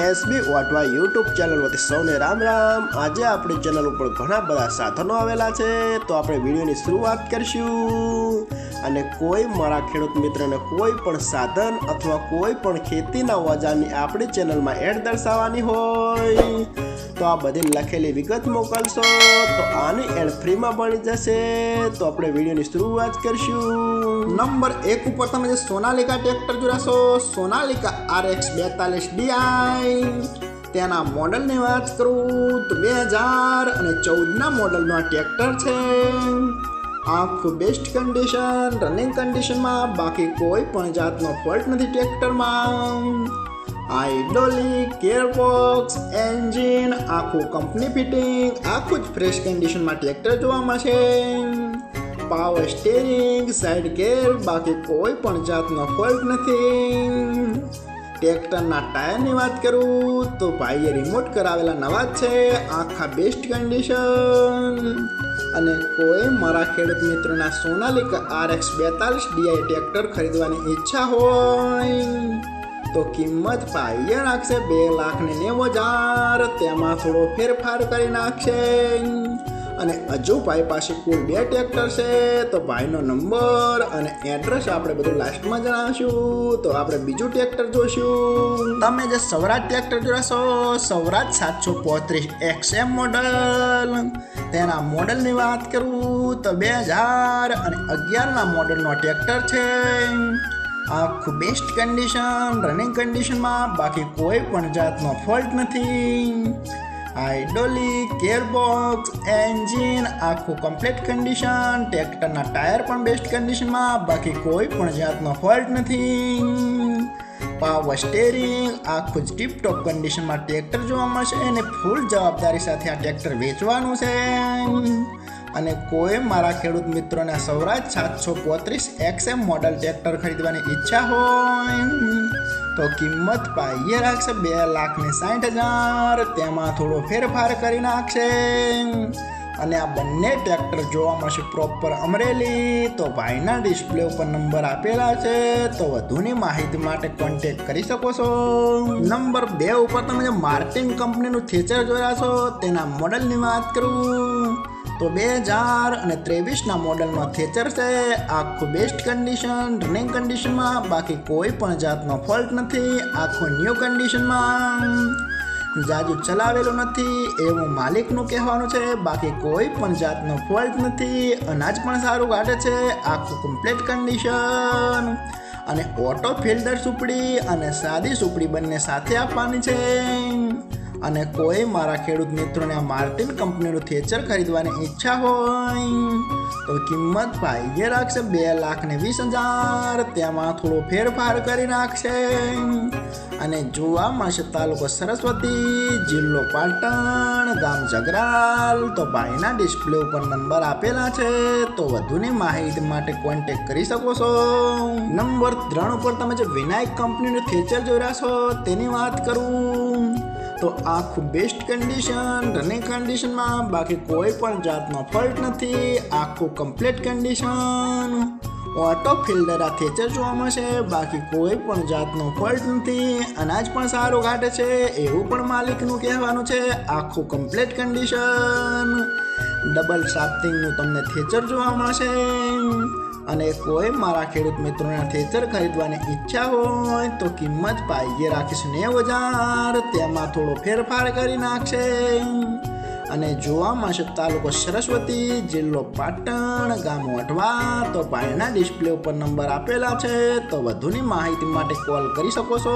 SB વાટવા YouTube channel વતી સૌને રામ રામ. આજે આપણી ચેનલ ઉપર ઘણા બધા સાધનો આવેલા છે, તો આપણે વિડીયોની શરૂઆત કરીશું. અને કોઈ મારા ખેડૂત મિત્રને કોઈ પણ સાધન અથવા કોઈ પણ ખેતીના ઓજારની આપણી ચેનલમાં એડ દર્શાવવાની હોય તો આ બધી લખેલી વિગત મોકલશો? તો આની એડ ફ્રીમાં બની જશે. તો આપણે વિડીયોની શરૂઆત કરીશું. નંબર એક ઉપર તમે જે સોનાલિકા ટ્રેક્ટર જોડાશો, સોનાલિકા આર એક્સ બેતાલીસ ડીઆઈ તેના મોડલની વાત કરું તો બે હજાર અને ચૌદના મોડલનું આ ટ્રેક્ટર છે. આખું બેસ્ટ કન્ડિશન રનિંગ કન્ડિશનમાં બાકી કોઈ પણ જાતનો ફોલ્ટ નથી ટ્રેક્ટરમાં. હાઇડ્રોલિક ગેરબોક્સ એન્જિન આખું કંપની ફિટિંગ આખું જ ફ્રેશ કન્ડિશનમાં ટ્રેક્ટર જોવામાં છે પાવર સ્ટેરિંગ સાઇડ ગેર બાકી કોઈ પણ જાતનો ફોલ્ટ નથી. ટ્રેક્ટરના ટાયરની વાત કરું તો ભાઈએ રિમોટ કરાવેલા નવા છે, આખા બેસ્ટ કન્ડિશન અને કોઈ મારા ખેડૂત મિત્રોના સોનાલિકા આર એક્સ બેતાલીસ ડીઆઈ ટ્રેક્ટર ખરીદવાની ઈચ્છા હોય. તો કિંમત પાઈએ નાખશે બે લાખ ને નેવું હજાર. તેમાં થોડો ફેરફાર કરી નાખશે. અને હજુ ભાઈ પાસે કુલ બે ટ્રેક્ટર છે, તો ભાઈનો નંબર અને એડ્રેસ આપણે બધું લાસ્ટમાં જણાવશું. તો આપણે બીજું ટ્રેક્ટર જોઈશું. તમે જે સૌરાજ ટ્રેક્ટર જોડાશો સૌરાજ સાતસો પોત્રીસ એક્સએમ મોડલ. તેના મોડલની વાત કરું તો બે હજાર અને અગિયારના મોડલનો ટ્રેક્ટર છે. આખું બેસ્ટ કન્ડિશન રનિંગ કન્ડિશનમાં બાકી કોઈ પણ જાતનો ફોલ્ટ નથી. હાઇડ્રોલિક ગેરબોક્સ એન્જિન આખું કમ્પ્લીટ કન્ડિશન ટ્રેક્ટરના ટાયર પણ બેસ્ટ કન્ડિશનમાં બાકી કોઈ પણ જાતનો ફોલ્ટ નથી. પાવર સ્ટેરિંગ આખું જ ટીપટોપ કન્ડિશનમાં ટ્રેક્ટર જોવા મળશે અને ફૂલ જવાબદારી સાથે આ ટ્રેક્ટર વેચવાનું છે. અને કોઈ મારા ખેડૂત મિત્રોને સૌરાજ સાતસો પોત્રીસ એક્સએમ મોડલ ટ્રેક્ટર ખરીદવાની ઈચ્છા હોય, તો કિંમત પાઈએ રાખશે બે લાખ ને સાઠ હજાર. તેમાં થોડો ફેરફાર કરી નાખશે. અને આ બંને ટ્રેક્ટર જોવા મળશે પ્રોપર અમરેલી. તો ભાઈના ડિસ્પ્લે ઉપર નંબર આપેલા છે. તો વધુની માહિતી માટે કોન્ટેક કરી શકો છો. નંબર બે ઉપર તમે જે માર્ટિન કંપનીનું થેચર જોયા છો, તેના મોડલની વાત કરું. તો બે હજાર અને ત્રેવીસના મોડલનો થેચર છે. આખું બેસ્ટ કન્ડિશન રનિંગ કન્ડિશનમાં બાકી કોઈ પણ જાતનો ફોલ્ટ નથી. આખું ન્યૂ કન્ડિશનમાં જાજુ ચલાવેલું નથી એવું માલિકનું કહેવાનું છે. બાકી કોઈ પણ જાતનો ફોલ્ટ નથી. અનાજ પણ સારું કાઢે છે. આખું કમ્પ્લીટ કન્ડિશન અને ઓટો ફિલ્ટર સુપડી અને સાદી સુપડી બંને સાથે આપવાની છે. અને કોઈ મારા ખેડૂત મિત્રોને આ માર્ટિન કંપનીનું થેચર ખરીદવાની ઈચ્છા હોય, તો કિંમત ભાઈએ રાખશે બે લાખ ને વીસ હજાર. તેમાં થોડો ફેરફાર કરી નાખશે. અને જોવા મળશે તાલુકો સરસ્વતી, જિલ્લો પાટણ, ગામ જગરાલ. તો ભાઈના ડિસ્પ્લે ઉપર નંબર આપેલા છે, તો વધુની માહિતી માટે કોન્ટેક કરી શકો છો. નંબર ત્રણ ઉપર તમે જે વિનાયક કંપનીનું થેચર જોઈ રહ્યા છો, તેની વાત કરું. તો આખું બેસ્ટ કન્ડિશન રનિંગ કન્ડિશનમાં બાકી કોઈ પણ જાતનો ફોલ્ટ નથી. આખું કમ્પ્લીટ કન્ડિશન ઓટો ફિલ્ડર આ ફીચર જોવા મળશે. બાકી કોઈ પણ જાતનો ફોલ્ટ નથી. અનાજ પણ સારું કાઢે છે. એવું પણ માલિકનું કહેવાનું છે. આખું કમ્પ્લીટ કન્ડિશન ડબલ શાફ્ટિંગનું તમને થેચર જોવા મળશે. અને કોઈ મારા ખેડૂત મિત્રોના થેચર ખરીદવાની ઈચ્છા હોય તો કિંમત પાઈએ રાખીશું. નેવ હજાર, તેમાં થોડો ફેરફાર કરી નાખશે. અને જોવા મળશે તાલુકો સરસ્વતી, જિલ્લો પાટણ, ગામ વઢવા. તો પાણીના ડિસ્પ્લે ઉપર નંબર આપેલા છે, તો વધુની માહિતી માટે કોલ કરી શકો છો.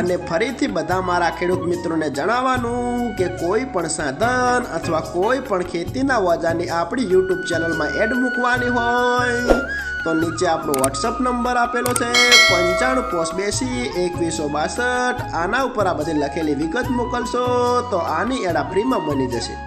અને ફરીથી બધા મારા ખેડૂત મિત્રોને જણાવવાનું કે કોઈ પણ સાધન અથવા કોઈ પણ ખેતીના વાજાની આપણી યુટ્યુબ ચેનલમાં એડ મૂકવાની હોય, તો નીચે આપણો વોટ્સઅપ નંબર આપેલો છે, પંચાણું પોસ્ટ બેસી, એકવીસો બાસઠ. આના ઉપર આ બધી લખેલી વિગત મોકલશો, તો આની એડા ફ્રીમાં બની જશે.